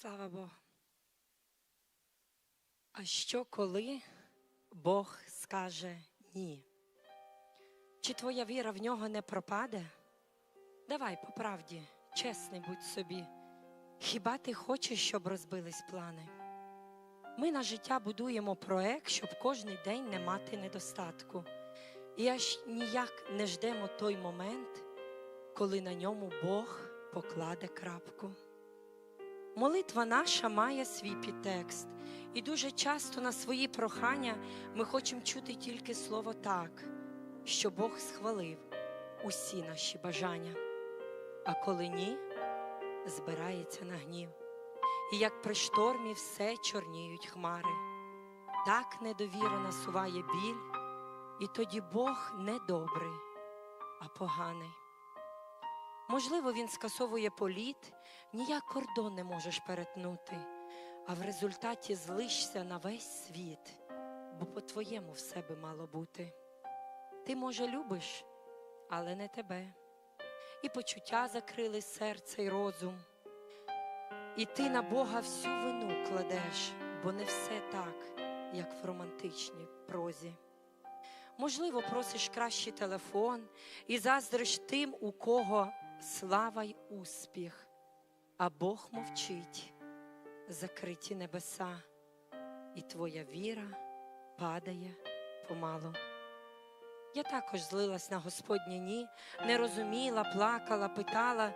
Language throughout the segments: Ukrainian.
Слава Богу. А що коли Бог скаже ні? Чи твоя віра в нього не пропаде? Давай по правді, чесний будь собі. Хіба ти хочеш, щоб розбились плани? Ми на життя будуємо проект, щоб кожен день не мати недостатку. І аж ніяк не ждемо той момент, коли на ньому Бог покладе крапку. Молитва наша має свій підтекст, і дуже часто на свої прохання ми хочемо чути тільки слово так, що Бог схвалив усі наші бажання. А коли ні, збирається на гнів. І як при штормі все чорніють хмари. Так недовіра насуває біль, і тоді Бог не добрий, а поганий. Можливо, він скасовує політ, ніяк кордон не можеш перетнути, а в результаті злишся на весь світ, бо по-твоєму все би мало бути. Ти, може, любиш, але не тебе. І почуття закрили серце й розум. І ти на Бога всю вину кладеш, бо не все так, як в романтичній прозі. Можливо, просиш кращий телефон і заздриш тим, у кого слава й успіх, а Бог мовчить, закриті небеса, і твоя віра падає помалу. Я також злилась на Господнє ні, не розуміла, плакала, питала.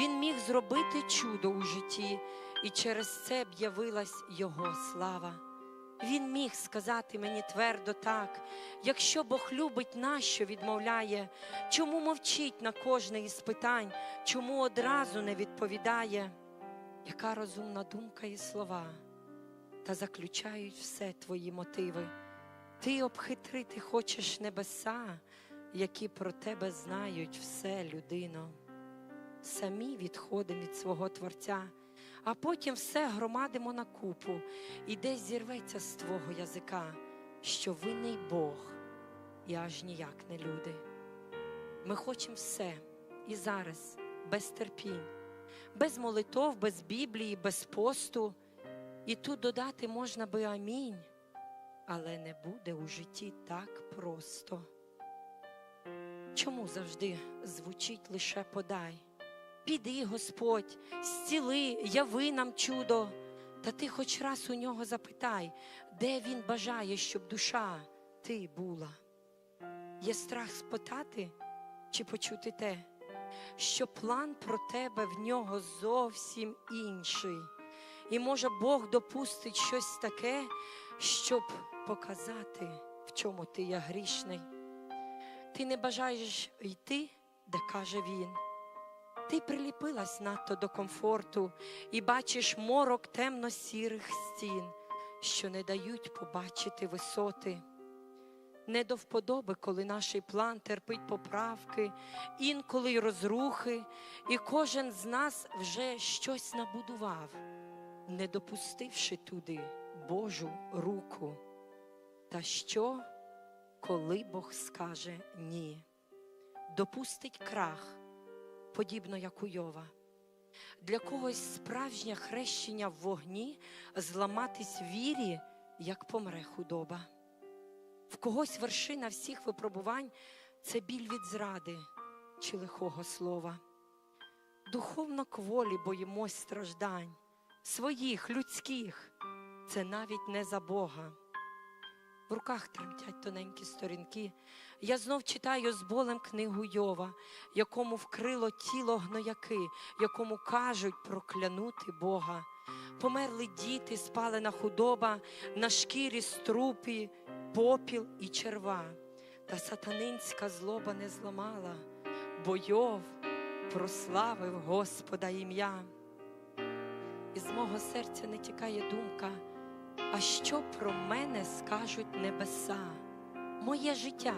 Він міг зробити чудо у житті, і через це б явилась Його слава. Він міг сказати мені твердо так, якщо Бог любить, нащо відмовляє, чому мовчить на кожне із питань, чому одразу не відповідає, яка розумна думка і слова, та заключають все твої мотиви. Ти обхитрити хочеш небеса, які про тебе знають все, людино. Самі відходимо від свого Творця, а потім все громадимо на купу, і десь зірветься з твого язика, що винний Бог і аж ніяк не люди. Ми хочемо все і зараз, без терпінь, без молитов, без Біблії, без посту. І тут додати можна би амінь але не буде у житті так просто. Чому завжди звучить лише подай? Піди, Господь, зціли, яви нам чудо, та ти хоч раз у нього запитай, де він бажає, щоб душа ти була. Є страх спитати чи почути те, що план про тебе в нього зовсім інший, і може Бог допустить щось таке, щоб показати, в чому ти є грішний. Ти не бажаєш йти, де каже він. Ти приліпилась надто до комфорту і бачиш морок темно-сірих стін, що не дають побачити висоти. Не до вподоби, коли наш план терпить поправки, інколи й розрухи, і кожен з нас вже щось набудував, не допустивши туди Божу руку. Та що, коли Бог скаже ні, допустить крах, подібно як у Йова. Для когось справжнє хрещення в вогні зламатись вірі, як помре худоба. В когось вершина всіх випробувань це біль від зради чи лихого слова. Духовно кволі боїмось страждань, своїх, людських, це навіть не за Бога. В руках тремтять тоненькі сторінки. Я знов читаю з болем книгу Йова, якому вкрило тіло гнояки, якому кажуть проклянути Бога. Померли діти, спалена худоба, на шкірі струпі, попіл і черва. Та сатанинська злоба не зламала, бо Йов прославив Господа ім'я. Із мого серця не тікає думка. А що про мене скажуть небеса? Моє життя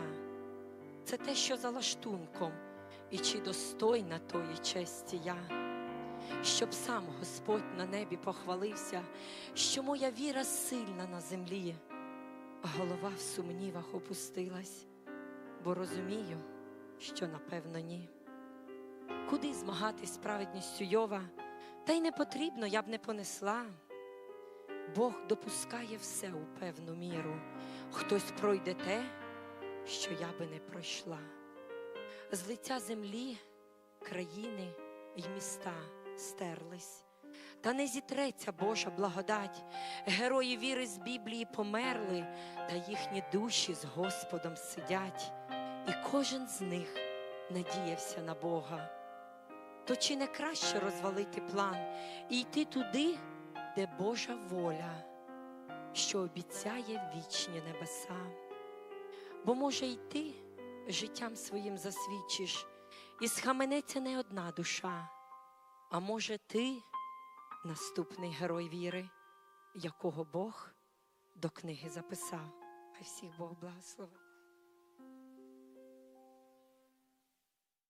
це те, що за лаштунком, і чи достойна тої честі я, щоб сам Господь на небі похвалився, що моя віра сильна на землі, голова в сумнівах опустилась, бо розумію, що напевно ні. Куди змагатись з праведністю Йова? Та й не потрібно, я б не понесла. Бог допускає все у певну міру. Хтось пройде те, що я би не пройшла. З лиця землі країни й міста стерлись. Та не зітреться Божа благодать. Герої віри з Біблії померли, та їхні душі з Господом сидять, і кожен з них надіявся на Бога. То чи не краще розвалити план і йти туди, де Божа воля, що обіцяє вічні небеса? Бо може й ти життям своїм засвідчиш, і схаменеться не одна душа, а може ти наступний герой віри, якого Бог до книги записав. Хай всіх Бог благословить.